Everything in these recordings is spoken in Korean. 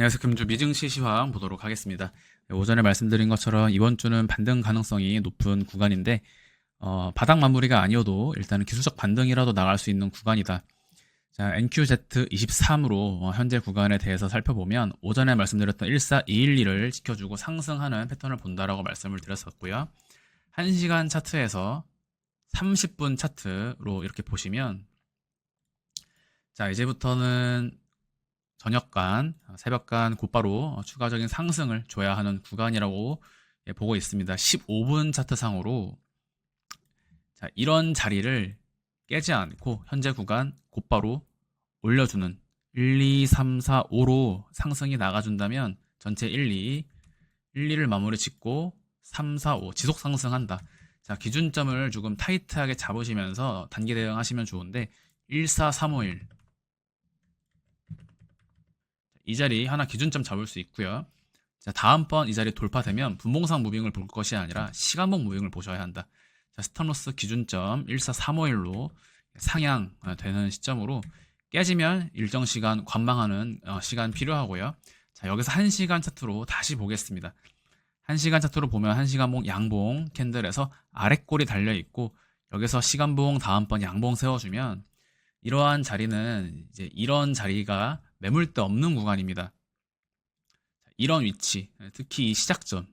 안녕하세요. 금주 미증시 시황 보도록 하겠습니다. 네, 오전에 말씀드린 것처럼 이번 주는 반등 가능성이 높은 구간인데 어, 바닥 마무리가 아니어도 일단은 기술적 반등이라도 나갈 수 있는 구간이다. 자, NQZ23으로 어, 현재 구간에 대해서 살펴보면 오전에 말씀드렸던 14212를 지켜주고 상승하는 패턴을 본다라고 말씀을 드렸었고요. 1시간 차트에서 30분 차트로 이렇게 보시면 자, 이제부터는 저녁간, 새벽간 곧바로 추가적인 상승을 줘야 하는 구간이라고 예, 보고 있습니다. 15분 차트상으로 자, 이런 자리를 깨지 않고 현재 구간 곧바로 올려주는 1, 2, 3, 4, 5로 상승이 나가준다면 전체 1, 2, 1, 2를 마무리 짓고 3, 4, 5 지속 상승한다. 자, 기준점을 조금 타이트하게 잡으시면서 단기 대응하시면 좋은데 1, 4, 3, 5, 1. 이 자리 하나 기준점 잡을 수 있고요. 자, 다음번 이 자리 돌파되면 분봉상 무빙을 볼 것이 아니라 시간봉 무빙을 보셔야 한다. 자, 스탑로스 기준점 14351로 상향 어, 되는 시점으로 깨지면 일정 시간 관망하는 어, 시간 필요하고요. 자, 여기서 1시간 차트로 다시 보겠습니다. 1시간 차트로 보면 1시간봉 양봉 캔들에서 아랫골이 달려 있고 여기서 시간봉 다음번 양봉 세워주면 이러한 자리는 이제 이런 자리가 매물대 없는 구간입니다. 이런 위치, 특히 이 시작점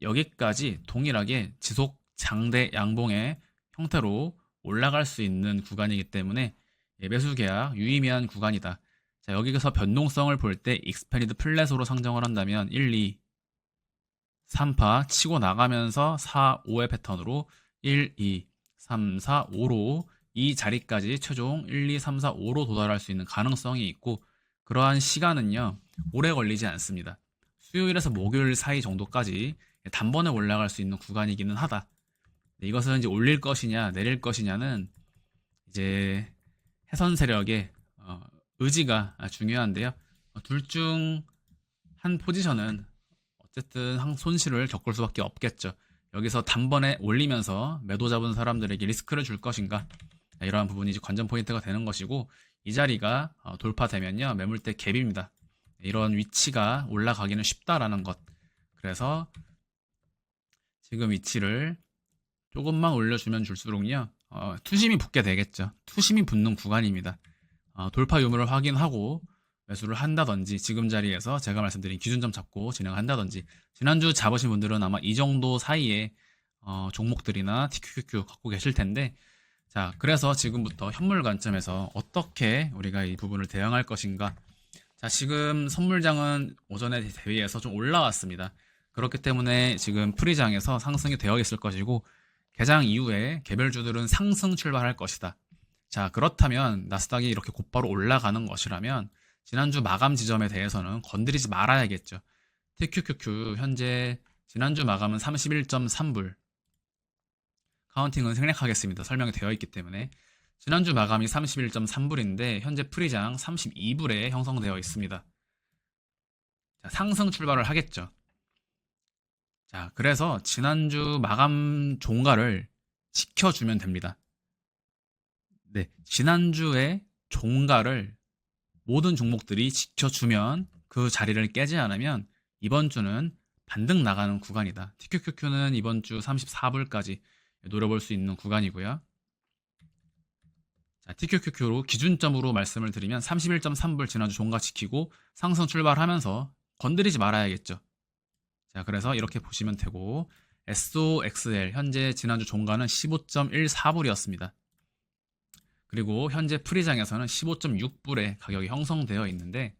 여기까지 동일하게 지속 장대 양봉의 형태로 올라갈 수 있는 구간이기 때문에 예, 매수 계약 유의미한 구간이다. 자, 여기서 변동성을 볼 때 익스페리드 플랫으로 상정을 한다면 1, 2, 3파 치고 나가면서 4, 5의 패턴으로 1, 2, 3, 4, 5로 이 자리까지 최종 1, 2, 3, 4, 5로 도달할 수 있는 가능성이 있고 그러한 시간은요 오래 걸리지 않습니다. 수요일에서 목요일 사이 정도까지 단번에 올라갈 수 있는 구간이기는 하다. 네, 이것은 이제 올릴 것이냐 내릴 것이냐는 이제 해선 세력의 어, 의지가 중요한데요. 둘 중 한 포지션은 어쨌든 한 손실을 겪을 수밖에 없겠죠. 여기서 단번에 올리면서 매도 잡은 사람들에게 리스크를 줄 것인가 이러한 부분이 이제 관전 포인트가 되는 것이고 이 자리가 어, 돌파되면요 매물대 갭입니다. 이런 위치가 올라가기는 쉽다라는 것. 그래서 지금 위치를 조금만 올려주면 줄수록요 어, 투심이 붙게 되겠죠. 투심이 붙는 구간입니다. 어, 돌파 유무를 확인하고 매수를 한다든지 지금 자리에서 제가 말씀드린 기준점 잡고 진행한다든지 지난주 잡으신 분들은 아마 이 정도 사이에 어, 종목들이나 TQQQ 갖고 계실 텐데 자 그래서 지금부터 현물 관점에서 어떻게 우리가 이 부분을 대응할 것인가 자 지금 선물장은 오전에 대비해서 좀 올라왔습니다 그렇기 때문에 지금 프리장에서 상승이 되어 있을 것이고 개장 이후에 개별주들은 상승 출발할 것이다 자 그렇다면 나스닥이 이렇게 곧바로 올라가는 것이라면 지난주 마감 지점에 대해서는 건드리지 말아야겠죠. TQQQ 현재 지난주 마감은 31.3불. 카운팅은 생략하겠습니다. 설명이 되어 있기 때문에. 지난주 마감이 31.3불인데 현재 프리장 32불에 형성되어 있습니다. 자, 상승 출발을 하겠죠. 자, 그래서 지난주 마감 종가를 지켜주면 됩니다. 네, 지난주에 종가를 모든 종목들이 지켜주면 그 자리를 깨지 않으면 이번 주는 반등 나가는 구간이다. TQQQ는 이번 주 34불까지 노려볼 수 있는 구간이고요. 자, TQQQ로 기준점으로 말씀을 드리면 31.3불 지난주 종가 지키고 상승 출발하면서 건드리지 말아야겠죠. 자, 그래서 이렇게 보시면 되고 SOXL 현재 지난주 종가는 15.14불이었습니다. 그리고 현재 프리장에서는 15.6불의 가격이 형성되어 있는데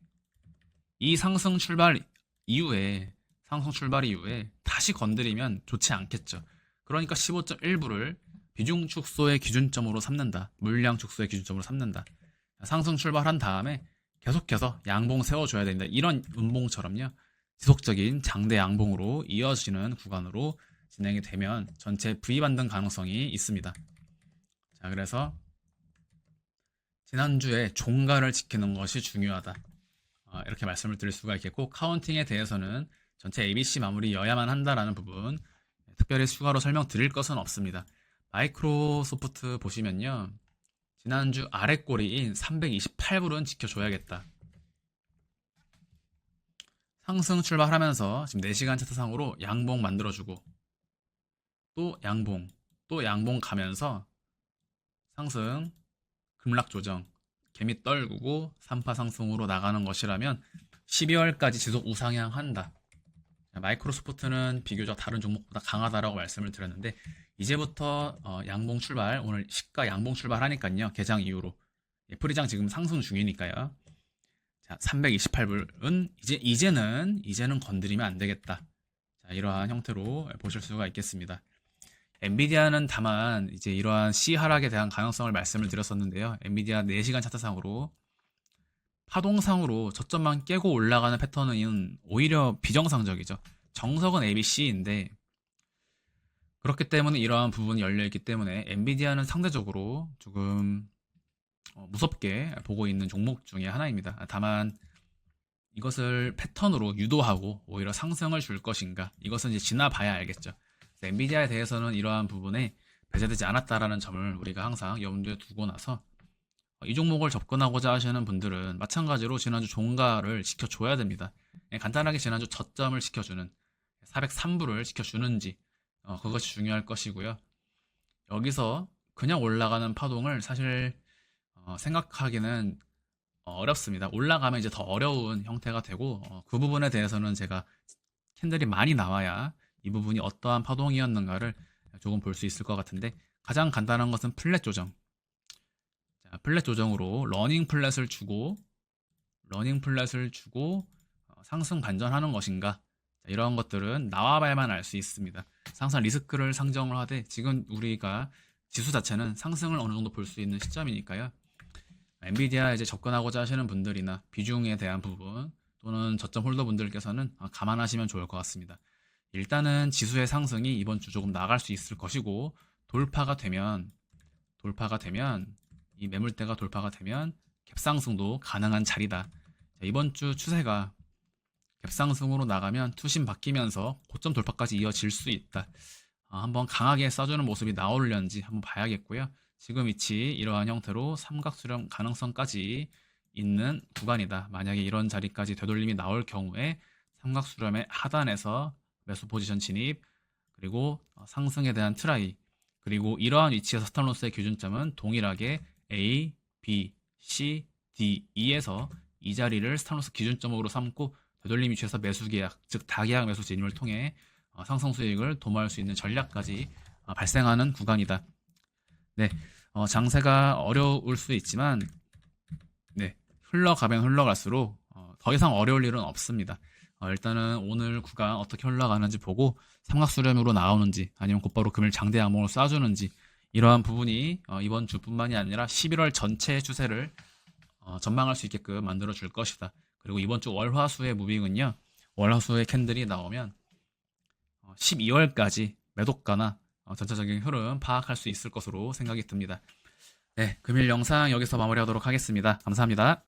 이 상승 출발 이후에 상승 출발 이후에 다시 건드리면 좋지 않겠죠. 그러니까 15.1불을 비중 축소의 기준점으로 삼는다. 물량 축소의 기준점으로 삼는다. 상승 출발한 다음에 계속해서 양봉 세워줘야 된다. 이런 운봉처럼요. 지속적인 장대 양봉으로 이어지는 구간으로 진행이 되면 전체 V 반등 가능성이 있습니다. 자, 그래서 지난주에 종가를 지키는 것이 중요하다. 어, 이렇게 말씀을 드릴 수가 있겠고 카운팅에 대해서는 전체 ABC 마무리여야만 한다라는 부분 특별히 추가로 설명드릴 것은 없습니다. 마이크로소프트 보시면요. 지난주 아래 꼬리인 328불은 지켜줘야겠다. 상승 출발하면서 지금 4시간 차트상으로 양봉 만들어주고 또 양봉 또 양봉 가면서 상승 급락 조정 개미 떨구고 3파 상승으로 나가는 것이라면 12월까지 지속 우상향 한다. 자, 마이크로소프트는 비교적 다른 종목보다 강하다라고 말씀을 드렸는데 이제부터 어, 양봉 출발 오늘 시가 양봉 출발하니까요 개장 이후로 예, 프리장 지금 상승 중이니까요. 자 328불은 이제 이제는 이제는 건드리면 안 되겠다. 자 이러한 형태로 보실 수가 있겠습니다. 엔비디아는 다만 이제 이러한 C 하락에 대한 가능성을 말씀을 드렸었는데요. 엔비디아 4시간 차트상으로 파동상으로 저점만 깨고 올라가는 패턴은 오히려 비정상적이죠. 정석은 ABC인데 그렇기 때문에 이러한 부분이 열려 있기 때문에 엔비디아는 상대적으로 조금 어, 무섭게 보고 있는 종목 중에 하나입니다. 다만 이것을 패턴으로 유도하고 오히려 상승을 줄 것인가 이것은 이제 지나봐야 알겠죠. 엔비디아에 대해서는 이러한 부분에 배제되지 않았다라는 점을 우리가 항상 염두에 두고 나서 어, 이 종목을 접근하고자 하시는 분들은 마찬가지로 지난주 종가를 지켜줘야 됩니다. 예, 간단하게 지난주 저점을 지켜주는 403불을 지켜주는지 어, 그것이 중요할 것이고요. 여기서 그냥 올라가는 파동을 사실 어, 생각하기는 어, 어렵습니다. 올라가면 이제 더 어려운 형태가 되고 어, 그 부분에 대해서는 제가 캔들이 많이 나와야 이 부분이 어떠한 파동이었는가를 조금 볼 수 있을 것 같은데 가장 간단한 것은 플랫 조정. 자, 플랫 조정으로 러닝 플랫을 주고 러닝 플랫을 주고 어, 상승 반전하는 것인가 자, 이런 것들은 나와봐야만 알 수 있습니다. 항상 리스크를 상정을 하되 지금 우리가 지수 자체는 상승을 어느 정도 볼 수 있는 시점이니까요. 엔비디아 이제 접근하고자 하시는 분들이나 비중에 대한 부분 또는 저점 홀더 분들께서는 아, 감안하시면 좋을 것 같습니다. 일단은 지수의 상승이 이번 주 조금 나갈 수 있을 것이고 돌파가 되면 돌파가 되면 이 매물대가 돌파가 되면 갭상승도 가능한 자리다. 자, 이번 주 추세가 갭상승으로 나가면 투심 바뀌면서 고점 돌파까지 이어질 수 있다. 아, 한번 강하게 써주는 모습이 나오려는지 한번 봐야겠고요. 지금 위치 이러한 형태로 삼각 수렴 가능성까지 있는 구간이다. 만약에 이런 자리까지 되돌림이 나올 경우에 삼각 수렴의 하단에서 매수 포지션 진입 그리고 어, 상승에 대한 트라이 그리고 이러한 위치에서 스탑로스의 기준점은 동일하게 A, B, C, D, E에서 이 자리를 스탑로스 기준점으로 삼고 되돌림 위치에서 매수 계약 즉 다계약 매수 진입을 통해 어, 상승 수익을 도모할 수 있는 전략까지 어, 발생하는 구간이다. 네, 어, 장세가 어려울 수 있지만, 네, 흘러가면 흘러갈수록 어, 더 이상 어려울 일은 없습니다. 어, 일단은 오늘 구간 어떻게 흘러가는지 보고 삼각수렴으로 나오는지 아니면 곧바로 금일 장대 양봉을 쏴주는지 이러한 부분이 어, 이번 주뿐만이 아니라 11월 전체의 추세를 어, 전망할 수 있게끔 만들어 줄 것이다. 그리고 이번 주 월화수의 무빙은요, 월화수의 캔들이 나오면 12월까지 매도가나 어, 전체적인 흐름 파악할 수 있을 것으로 생각이 듭니다. 네, 금일 영상 여기서 마무리하도록 하겠습니다. 감사합니다.